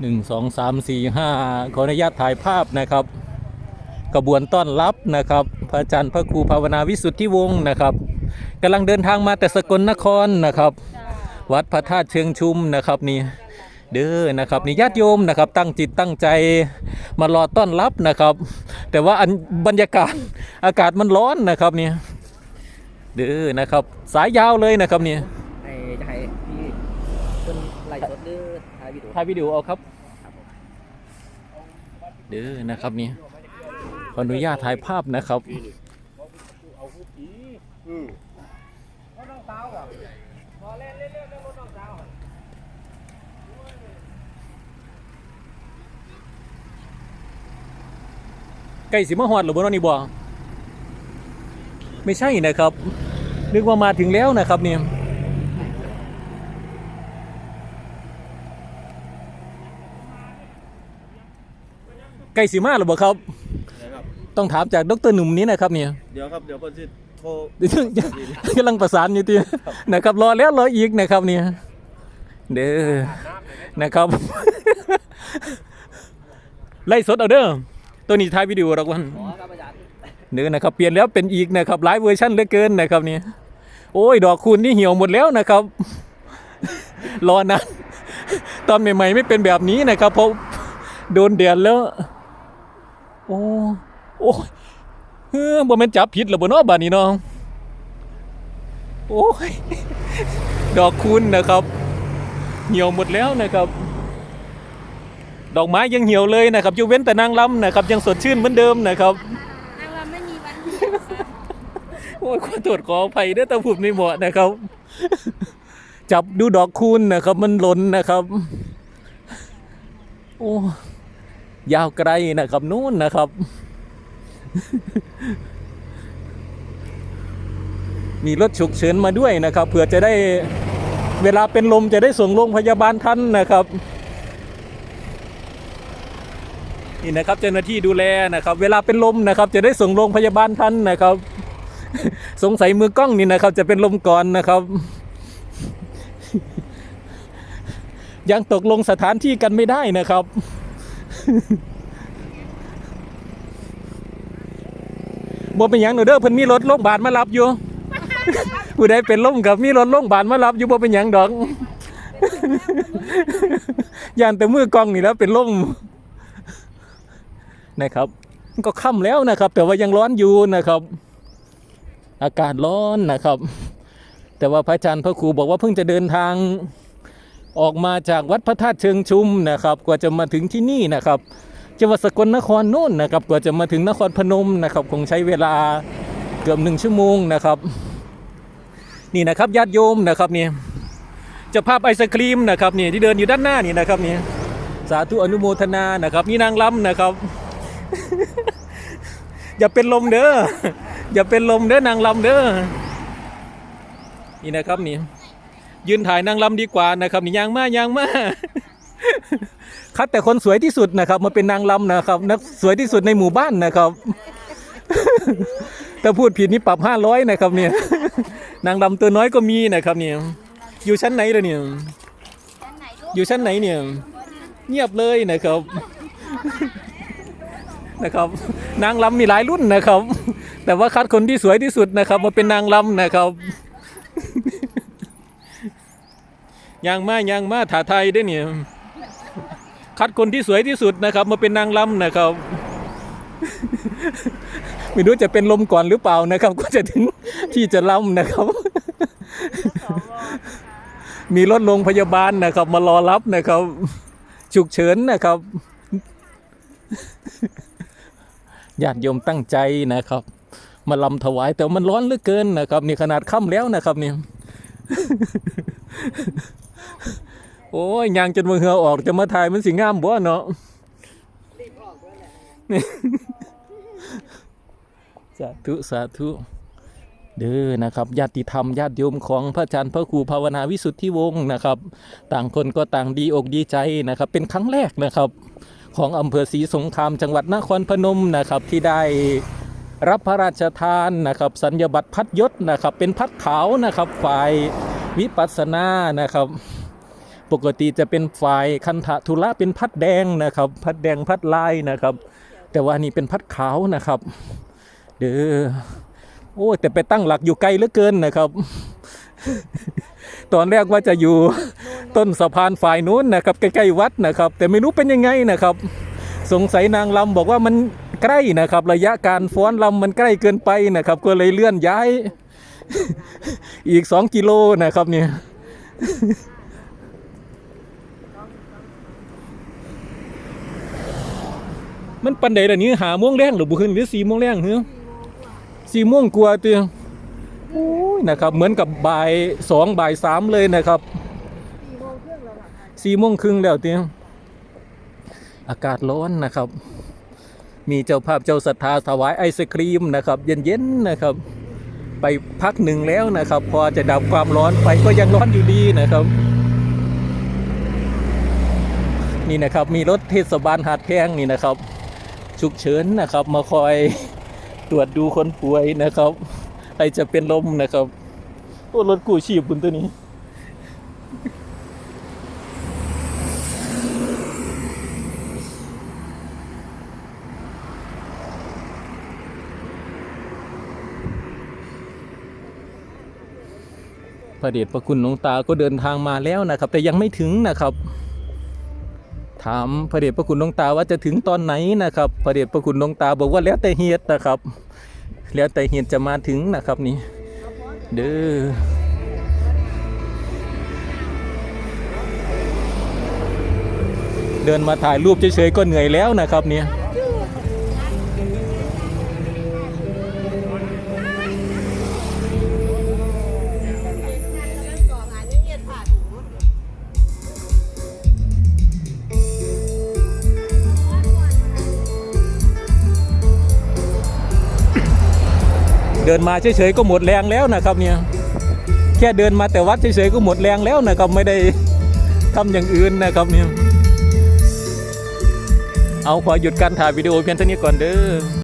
หนึ่งสองสามสี่ห้าขออนุญาตถ่ายภาพนะครับ กระบวนต้อนรับนะครับ พระอาจารย์พระครูภาวนาวิสุทธิวงศ์นะครับกำลังเดินทางมาแต่สกลนครนะครับ วัดพระธาตุเชิงชุมนะครับนี่เด้อนะครับนี่ญาติโยมนะครับ ตั้งจิตตั้งใจมารอต้อนรับนะครับ แต่ว่าอันบรรยากาศอากาศมันร้อนนะครับนี่เด้อนะครับ สายยาวเลยนะครับนี่ให้จะให้พี่ เพิ่นไล่สดหรือถ่ายวิดีโอถ่ายวิดีโอเอาครับ เด้อนะครับนี่ขออนุญาตถ่ายภาพนะครับใกล้สิมาฮอดหรือบ่นนี่บ่ไม่ใช่นะครับ นึกว่ามาถึงแล้วนะครับเนี่ย ใกล้สิมาหรือบ่ครับ นะครับ ต้องถามจากดรหนุ่มนี้นะครับเนี่ย เดี๋ยวครับ เดี๋ยวคนที่โทรเดี๋ยวกำลังประสานอยู่ทีนะครับ รอแล้วรออีกนะครับเนี่ยเด้อนะครับไล่สดเอาเด้อตัวนี้ถ่ายวิดีโอหรอกวันอ๋อครับอาจารย์เด้อนะครับ เปลี่ยนแล้วเป็นอีกนะครับหลายเวอร์ชันเหลือเกินนะครับเนี่ยโอ้ย ดอกคูณนี่เหี่ยวหมดแล้วนะครับ รอนานตอนใหม่ๆไม่เป็นแบบนี้นะครับเพราะโดนแดดแล้ว โอ้โอ้ยเออบ่แม่นจับผิดหรอบ่เนาะบาดนี้เนาะโอ้ยดอกคูณนะครับ เหี่ยวหมดแล้วนะครับ ดอกไม้ยังเหี่ยวเลยนะครับยกเว้นแต่นางลำนะครับ ยังสดชื่นเหมือนเดิมนะครับนางรำไม่มีวันเหี่ยวค่ะโอ้ยขอตรวจขออภัยด้วยตาผุบไม่เหมาะนะครับ จับดูดอกคูณนะครับ มันหล่นนะครับ โอ้ ยาวไกลนะครับนู่นนะครับ มีรถฉุกเฉินมาด้วยนะครับเผื่อจะได้เวลาเป็นลมจะได้ส่งโรงพยาบาลทันนะครับนี่นะครับเจ้าหน้าที่ดูแลนะครับ เวลาเป็นลมนะครับ จะได้ส่งโรงพยาบาลทันนะครับ สงสัยมือกล้องนี่นะครับ จะเป็นลมก่อนนะครับ ยังตกลงสถานที่กันไม่ได้นะครับ บ่เป็นหยังหนูเด้อเพิ่นมีรถโรงพยาบาลมารับอยู่ ผู้ใดเป็นลมกับมีรถโรงพยาบาลมารับอยู่บ่เป็นหยังดอกยานแต่มือกล้องนี่แล้วเป็นลมนะครับ ก็ค่ำแล้วนะครับ แต่ว่ายังร้อนอยู่นะครับ อากาศร้อนนะครับ แต่ว่าพระอาจารย์พระครูบอกว่าเพิ่งจะเดินทาง ออกมาจากวัดพระธาตุเชิงชุมนะครับ กว่าจะมาถึงที่นี่นะครับจังหวัดสกลนครโน่นนะครับ กว่าจะมาถึงนครพนมนะครับ คงใช้เวลาเกือบหนึ่งชั่วโมงนะครับ นี่นะครับญาติโยมนะครับนี่จะภาพไอศครีมนะครับนี่ที่เดินอยู่ด้านหน้านี่นะครับนี่สาธุอนุโมทนานะครับ นี่นางล้ำนะครับ อย่าเป็นลมเด้ออย่าเป็นลมเด้อนางลำเด้อนี่นะครับนี่ ยืนถ่ายนางลำดีกว่านะครับนี่ยางมากยางมากคัดแต่คนสวยที่สุดนะครับ มาเป็นนางลำนะครับ นักสวยที่สุดในหมู่บ้านนะครับถ้าพูดผิดนี่ปรับห้าร้อยนะครับเนี่ยนางลำตัวน้อยก็มีนะครับเนี่ยอยู่ชั้นไหนเลยเนี่ยอยู่ชั้นไหนเนี่ยเงียบเลยนะครับนะครับ นางลำมีหลายรุ่นนะครับ แต่ว่าคัดคนที่สวยที่สุดนะครับ มาเป็นนางลำนะครับ ยางมายางมาถาไทยได้เนี่ยคัดคนที่สวยที่สุดนะครับ มาเป็นนางลำนะครับ ไม่รู้จะเป็นลมก่อนหรือเปล่านะครับ ก็จะถึงที่จะลำนะครับ มีรถโรงพยาบาลนะครับ มารอรับนะครับ ฉุกเฉินนะครับญาติโยมตั้งใจนะครับ มาลำถวายแต่มันร้อนเหลือเกินนะครับ นี่ขนาดค่ำแล้วนะครับนี่ อ้ยยางจนมือเหงือออกจะมาถ่ายมันสิงามบ่เนาะนี่สาธุสาธุเด้อนะครับญาติธรรมญาติโยมของพระอาจารย์พระครูภาวนาวิสุทธิวงศ์นะครับ ต่างคนก็ต่างดีอกดีใจนะครับ เป็นครั้งแรกนะครับ ของอำเภอศรีสงครามจังหวัดนครพนมนะครับที่ได้รับพระราชทานนะครับ สัญญบัตรพัดยศนะครับ เป็นพัดขาวนะครับฝ่ายวิปัสสนานะครับ ปกติจะเป็นฝ่ายคันธทุระเป็นพัดแดงนะครับพัดแดงพัดลายนะครับ แต่ว่านี่เป็นพัดขาวนะครับ เด้อโอ้แต่ไปตั้งหลักอยู่ไกลเหลือเกินนะครับ ตอนแรกว่าจะอยู่ต้นสะพานฝ่ายนู้นนะครับใกล้ๆวัดนะครับ แต่ไม่รู้เป็นยังไงนะครับ สงสัยนางลำบอกว่ามันใกล้นะครับ ระยะการฟ้อนลำมันใกล้เกินไปนะครับ ก็เลยเลื่อนย้าย อีกสองกิโลนะครับเนี่ย มันปันใดล่ะนี้หาโม่วงแรงหรือบุขึ้นหรือสี่โมงแรงเหรอสี่โมงกว่าเตียโอ้ยนะครับ เหมือนกับบ่ายสองบ่ายสามเลยนะครับสี่โมงครึ่งแล้วเตียอากาศร้อนนะครับ มีเจ้าภาพเจ้าศรัทธาถวายไอศครีมนะครับ เย็นๆนะครับ ไปพักหนึ่งแล้วนะครับ พอจะดับความร้อนไปก็ยังร้อนอยู่ดีนะครับ นี่นะครับมีรถเทศบาลหาดแพงนี่นะครับ ฉุกเฉินนะครับ มาคอยตรวจดูคนป่วยนะครับ ใครจะเป็นลมนะครับโอ้รถกู้ชีพคุณตัวนี้พระเดชพระคุณหลวงตาก็เดินทางมาแล้วนะครับ แต่ยังไม่ถึงนะครับ ถามพระเดชพระคุณหลวงตาว่าจะถึงตอนไหนนะครับพระเดชพระคุณหลวงตาบอกว่าแล้วแต่เหตุนะครับ แล้วแต่เหตุจะมาถึงนะครับนี่เด้อเดินมาถ่ายรูปเฉยๆก็เหนื่อยแล้วนะครับเนี่ย เดินมาเฉยๆก็หมดแรงแล้วนะครับเนี่ยแค่เดินมาแต่วัดเฉยๆก็หมดแรงแล้วนะครับไม่ได้ทำอย่างอื่นนะครับเนี่ยเอาขอหยุดการถ่ายวิดีโอเพียงเท่านี้ก่อนเด้อ